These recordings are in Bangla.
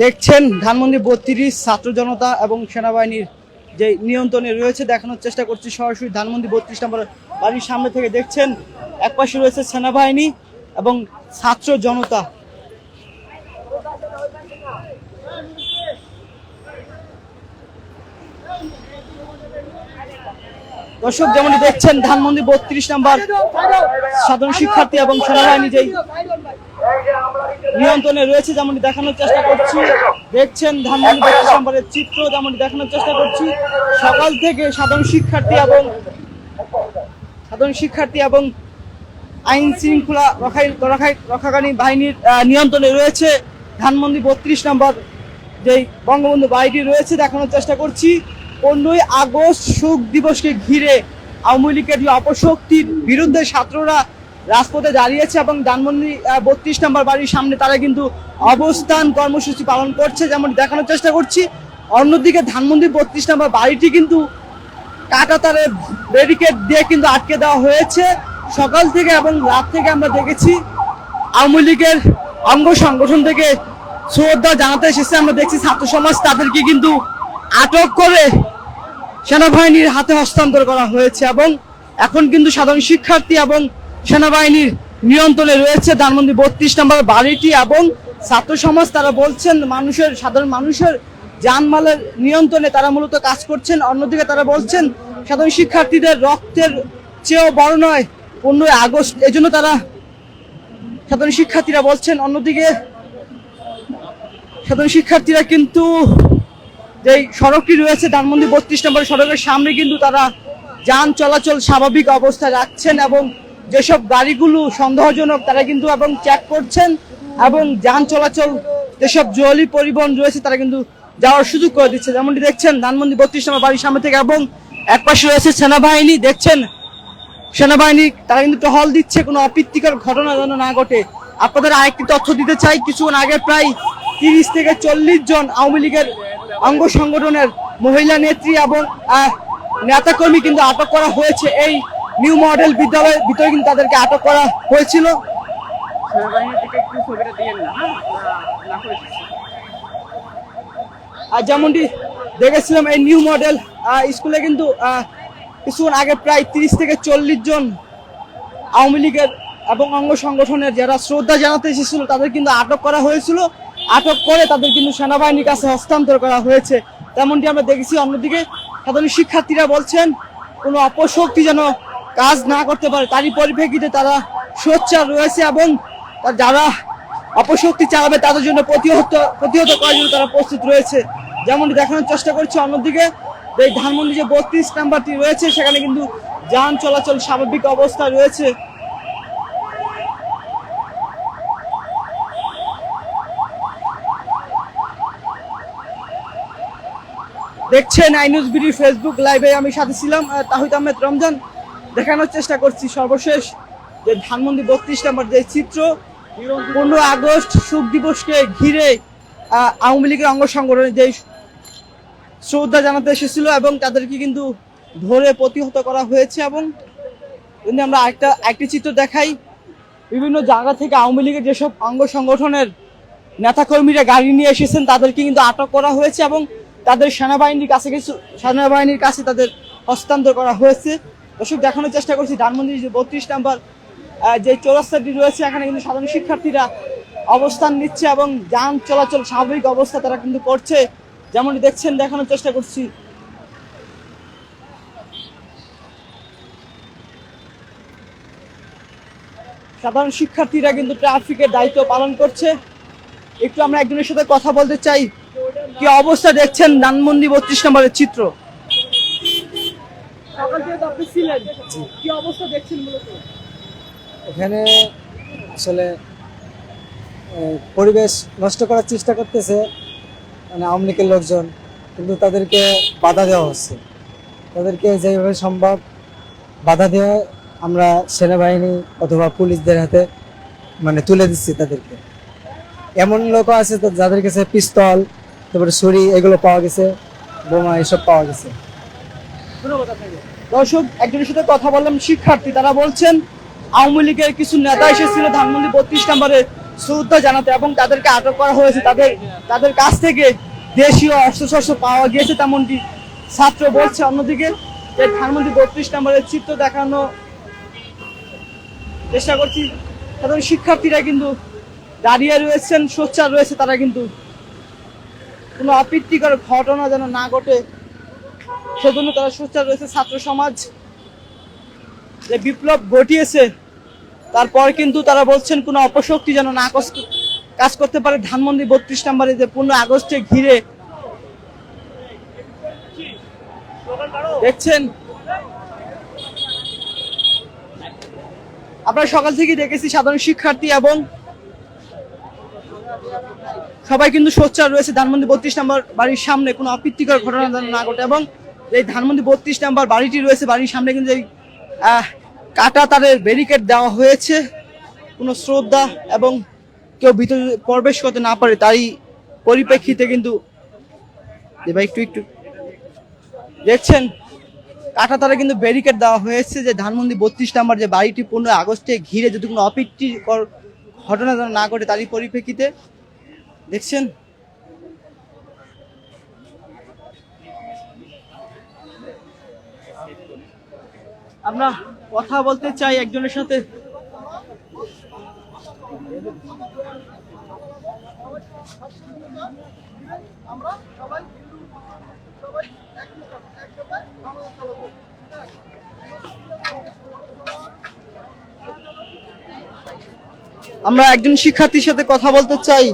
দেখছেন ধানমন্ডি বত্রিশ ছাত্র জনতা এবং সেনাবাহিনীর যে নিয়ন্ত্রণে রয়েছে, দেখানোর চেষ্টা করছি সরাসরি ধানমন্ডি বত্রিশ নম্বর বাড়ির সামনে থেকে। দেখছেন একপাশে রয়েছে সেনাবাহিনী এবং ছাত্র জনতা। দর্শক যেমন দেখছেন, ধানমন্ডি বত্রিশ নম্বর সাধারণ শিক্ষার্থী এবং সেনাবাহিনী যেই নিয়ন্ত্রণে রয়েছে যেমনটি দেখানোর চেষ্টা করছি। দেখছেন ধানমন্ডি নম্বরের চিত্র যেমন দেখানোর চেষ্টা করছি। সকাল থেকে সাধারণ শিক্ষার্থী এবং সাধারণ শিক্ষার্থী এবং আইন শৃঙ্খলা রক্ষাকারী বাহিনীর নিয়ন্ত্রণে রয়েছে। ধানমন্ডি বত্রিশ নম্বর যেই বঙ্গবন্ধু বাড়িটি রয়েছে দেখানোর চেষ্টা করছি। পনেরোই আগস্ট শোক দিবসকে ঘিরে আওয়ামী লীগের যে অপশক্তির বিরুদ্ধে ছাত্ররা রাজপথে দাঁড়িয়েছে এবং ধানমন্ডি বত্রিশ নম্বর বাড়ির সামনে তারা কিন্তু অবস্থান কর্মসূচি পালন করছে যেমন দেখানোর চেষ্টা করছি। অন্যদিকে ধানমন্ডি বত্রিশ নম্বর বাড়িটি কিন্তু কাটাতারে ব্যারিকেড দিয়ে কিন্তু আটকে দেওয়া হয়েছে। সকাল থেকে এবং রাত থেকে আমরা দেখেছি আওয়ামী লীগের অঙ্গ সংগঠন থেকে শ্রদ্ধা জানাতে এসেছে, আমরা দেখছি ছাত্র সমাজ তাদেরকে কিন্তু আটক করে সেনাবাহিনীর হাতে হস্তান্তর করা হয়েছে এবং এখন কিন্তু সাধারণ শিক্ষার্থী এবং সেনাবাহিনীর নিয়ন্ত্রণে রয়েছে ধানমন্ডি বত্রিশ নম্বর বাড়িটি এবং ছাত্র সমাজ, তারা বলছেন মানুষের, সাধারণ মানুষের জানমালের নিয়ন্ত্রণে তারা মূলত কাজ করছেন। অন্যদিকে তারা বলছেন সাধারণ শিক্ষার্থীদের রক্তের চেয়েও বড় নয়, পনেরোই আগস্ট। এজন্য তারা সাধারণ শিক্ষার্থীরা বলছেন, অন্যদিকে সাধারণ শিক্ষার্থীরা কিন্তু যেই সড়কটি রয়েছে ধানমন্ডি বত্রিশ নম্বর সড়কের সামনে কিন্তু তারা যান চলাচল স্বাভাবিক অবস্থায় রাখছেন এবং যেসব গাড়িগুলো সন্দেহজনক, তারা কিন্তু এবং চেক করছেন এবং যান চলাচল, যেসব জলি পরিবহন রয়েছে, তারা কিন্তু যাওয়ার সুযোগ করে দিচ্ছে। যেমনটি দেখছেন, ধানমন্ডি বত্রিশ নম্বর বাড়ির সামনে থেকে এবং এক পাশে রয়েছে সেনাবাহিনী। দেখছেন, সেনাবাহিনী, তারা কিন্তু টহল দিচ্ছে, কোনো অপ্রীতিকর ঘটনা যেন না ঘটে। আপনাদের আরেকটি তথ্য দিতে চাই, কিছুক্ষণ আগে প্রায় তিরিশ থেকে চল্লিশ জন আওয়ামী লীগের অঙ্গ সংগঠনের মহিলা নেত্রী এবং নেতাকর্মী কিন্তু আটক করা হয়েছে। এই নিউ মডেল বিদ্যালয়ের ভিতরে কিন্তু তাদেরকে আটক করা হয়েছিল। আর যেমনটি দেখেছিলাম, এই নিউ মডেল স্কুলে কিন্তু কিছুক্ষণ আগে প্রায় তিরিশ থেকে চল্লিশ জন আওয়ামী লীগের এবং অঙ্গ সংগঠনের যারা শ্রদ্ধা জানাতে এসেছিল, তাদের কিন্তু আটক করা হয়েছিল। আটক করে তাদের কিন্তু সেনাবাহিনীর কাছে হস্তান্তর করা হয়েছে। তেমনটি আমরা দেখেছি। অন্যদিকে সাধারণ শিক্ষার্থীরা বলছেন, কোনো অপশক্তি যেন কাজ না করতে পারে, তারই পরিপ্রেক্ষিতে তারা সোচ্চার রয়েছে এবং যারা অপশক্তি চালাবে তাদের জন্য প্রতিহত প্রতিহত করার জন্য তারা প্রস্তুত রয়েছে। যেমনটি দেখানোর চেষ্টা করছে, অন্যদিকে এই ধানমন্ডি যে বত্রিশ নাম্বারটি রয়েছে, সেখানে কিন্তু যান চলাচল স্বাভাবিক অবস্থায় রয়েছে। দেখছেন আইনুজ বিডি ফেসবুক লাইভে আমি সাথে ছিলাম তাহিদ আহমেদ রমজান। দেখানোর চেষ্টা করছি সর্বশেষ যে ধানমন্ডি বত্রিশ নম্বর যে চিত্র, পনেরো আগস্ট শোক দিবসকে ঘিরে আওয়ামী লীগের অঙ্গ সংগঠনের যে শ্রদ্ধা জানাতে এসেছিল এবং তাদেরকে কিন্তু ধরে প্রতিহত করা হয়েছে এবং যদি আমরা একটা একটি চিত্র দেখাই, বিভিন্ন জায়গা থেকে আওয়ামী লীগের যেসব অঙ্গ সংগঠনের নেতাকর্মীরা গাড়ি নিয়ে এসেছেন, তাদেরকে কিন্তু আটক করা হয়েছে এবং তাদের সেনাবাহিনীর কাছে কিছু, সেনাবাহিনীর কাছে তাদের হস্তান্তর করা হয়েছে। দর্শক, দেখানোর চেষ্টা করছি, ধানমন্ডির যে বত্রিশ নাম্বার যে চৌরাস্তাটি রয়েছে, এখানে কিন্তু সাধারণ শিক্ষার্থীরা অবস্থান নিচ্ছে এবং যান চলাচল স্বাভাবিক অবস্থা তারা কিন্তু করছে। যেমনটি দেখছেন, দেখানোর চেষ্টা করছি। সাধারণ শিক্ষার্থীরা কিন্তু ট্রাফিকের দায়িত্ব পালন করছে। একটু আমরা একজনের সাথে কথা বলতে চাই। কি অবস্থা দেখছেন ধানমন্ডি বত্রিশ নম্বরের চিত্র? আপনি ছিলেন? কি অবস্থা দেখছেন মূলত? এখানে আসলে পরিবেশ নষ্ট করার চেষ্টা করতেছে মানে আওয়ামী লীগের লোকজন কিন্তু তাদেরকে বাধা দেওয়া হচ্ছে। তাদেরকে যেভাবে সম্ভব বাধা দেওয়া আমরা সেনাবাহিনী অথবা পুলিশদের হাতে মানে তুলে দিচ্ছি তাদেরকে। এমন লোকও আছে যাদের কাছে পিস্তল তারপরে ছুরি এগুলো পাওয়া গেছে বোমা এসব পাওয়া গেছে। ধন্যবাদ আপনাকে। দর্শক, একজনের সাথে কথা বললাম শিক্ষার্থী, তারা বলছেন, আওয়ামী লীগের কিছু নেতা এসেছিল ধানমন্ডি বত্রিশ নম্বরে শ্রদ্ধা জানাতে এবং তাদেরকে আটক করা হয়েছে। তাদের তাদের কাছ থেকে দেশীয় অস্ত্রশস্ত্র পাওয়া গিয়েছে তেমনটি। ছাত্র বলছে অন্যদিকে যে ধানমন্ত্রী বত্রিশ নম্বরের চিত্র দেখানো চেষ্টা করছি। সাধারণ শিক্ষার্থীরা কিন্তু দাঁড়িয়ে রয়েছেন, সোচ্চার রয়েছে, তারা কিন্তু কোনো অপ্রীতিকর ঘটনা যেন না ঘটে। সেজন্য তারা সোচ্চার রয়েছে ছাত্র সমাজ। যে বিপ্লব ঘটিয়েছে, তারপর কিন্তু তারা বলছেন কোনো অপশক্তি যেন না কাজ করতে পারে। ধানমন্ডি বত্রিশ নম্বরে যে পনেরো আগস্টে ঘিরে দেখছেন। আপনারা সকাল থেকে দেখেছি সাধারণ শিক্ষার্থী এবং সবাই কিন্তু সোচ্চার রয়েছে। ধানমন্ডি বত্রিশ নম্বর বাড়ির সামনে কোনো অপ্রীতিকর ঘটনা যেন না ঘটে এবং এই ধানমন্ডি বত্রিশ নম্বর বাড়িটি রয়েছে, বাড়ির সামনে কিন্তু এই কাটা তারের ব্যারিকেড দেওয়া হয়েছে। কোনো শ্রদ্ধা এবং কেউ ভিতরে প্রবেশ করতে না পারে তাই পরিপ্রেক্ষিতে কিন্তু এবার একটু একটু। দেখছেন, কাটা তারে কিন্তু ব্যারিকেড দেওয়া হয়েছে যে ধানমন্ডি বত্রিশ নাম্বার যে বাড়িটি পনেরো আগস্টে ঘিরে যদি কোনো অপ্রীতিকর ঘটনা না ঘটে, তারই পরিপ্রেক্ষিতে। দেখছেন আমরা কথা বলতে চাই একজনের সাথে। আমরা একজন শিক্ষার্থীর সাথে কথা বলতে চাই।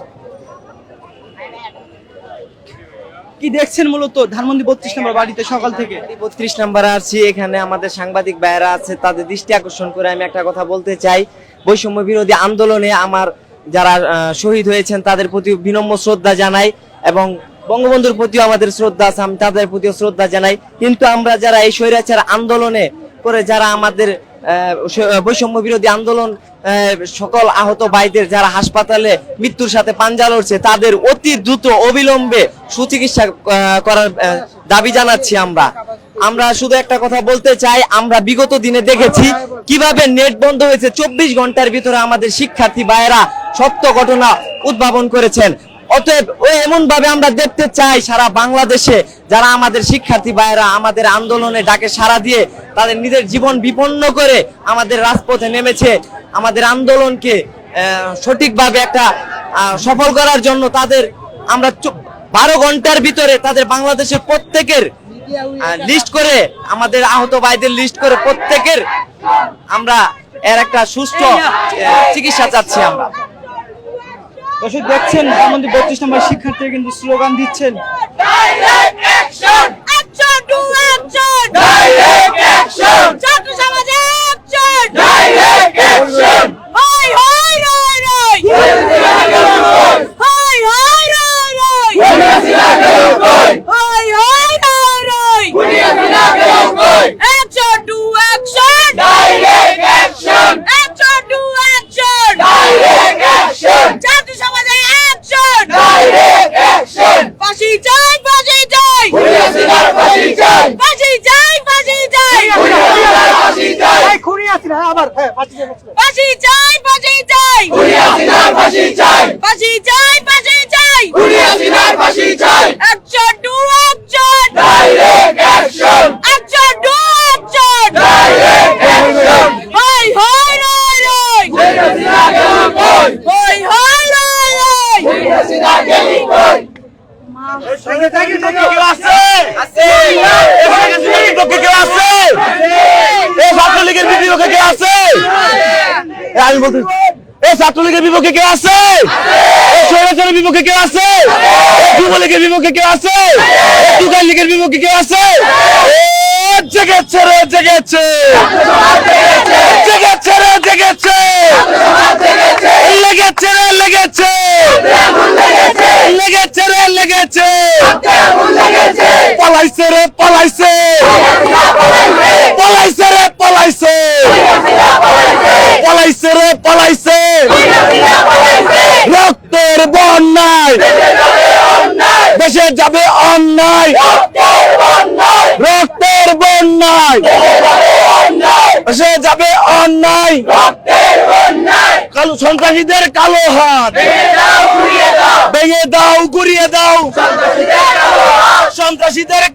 কি দেখছেন মূলত? ধানমন্ডি বত্রিশ নম্বর বাড়িতে সকাল থেকে? বত্রিশ নম্বর আসছি, এখানে আমাদের সাংবাদিক ভাইয়েরা আছে, তাদের দৃষ্টি আকর্ষণ করে আমি একটা কথা বলতে চাই। বৈষম্য বিরোধী আন্দোলনে আমার যারা শহীদ হয়েছেন, তাদের প্রতি বিনম্র শ্রদ্ধা জানাই এবং বঙ্গবন্ধুর প্রতিও আমাদের শ্রদ্ধা আছে, আমি তাদের প্রতিও শ্রদ্ধা জানাই। কিন্তু আমরা যারা এই স্বৈরাচার আন্দোলনে করে, যারা আমাদের বৈষম্য বিরোধী আন্দোলন সকল আহত ভাইদের যারা হাসপাতালে মৃত্যুর সাথে পাঞ্জা লড়ছে, তাদের অতি দ্রুত অবিলম্বে সুচিকিৎসা করার দাবি জানাচ্ছি আমরা। আমরা শুধু একটা কথা বলতে চাই, আমরা বিগত দিনে দেখেছি কীভাবে নেট বন্ধ হয়েছে। চব্বিশ ঘণ্টার ভিতরে আমাদের শিক্ষার্থী ভাইয়েরা সত্য ঘটনা উদ্ভাবন করেছেন। অতএব ওই এমন ভাবে আমরা দেখতে চাই সারা বাংলাদেশে যারা আমাদের শিক্ষার্থী ভাইয়েরা আমাদের আন্দোলনে ডাকে সাড়া দিয়ে তাদের নিজের জীবন বিপন্ন করে আমাদের রাজপথে নেমেছে, আমাদের আন্দোলনকে সঠিকভাবে একটা সফল করার জন্য তাদের আমরা বারো ঘণ্টার ভিতরে তাদের বাংলাদেশের প্রত্যেকের লিস্ট করে, আমাদের আহত ভাইদের লিস্ট করে প্রত্যেকের আমরা এর একটা সুস্থ চিকিৎসা চাচ্ছি আমরা। দর্শক দেখছেন আমাদের বত্রিশ নম্বর শিক্ষার্থীরা কিন্তু স্লোগান দিচ্ছেন। ছাত্র সমাজে ফাঁসি চাই ফাঁসি চাই ফাঁসি চাই আমি বলতে এই ছাত্রলীগের বিপক্ষে কে আছে? স্বৈরাচারের বিপক্ষে কে আছে? যুবলীগের বিপক্ষে কে আছে? তুকার লীগের বিপক্ষে কে আছে? জেগেছে রে জেগেছে। জেগেছে রে জেগেছে। লেগেছে রে লেগেছে। লেগেছে রে লেগেছে। পলাইছে রে পলাইছে। পলাইছে রে পলাইছে। পলাইছে। রক্তের বন্যায়। দেশে যাবে অন্যায়। রক্তের বন্যায়। এসে যাবে অন্যায়। কালো সন্ত্রাসীদের কালো হাত। ভেঙে দাও, গুড়িয়ে দাও। সন্ত্রাসীদের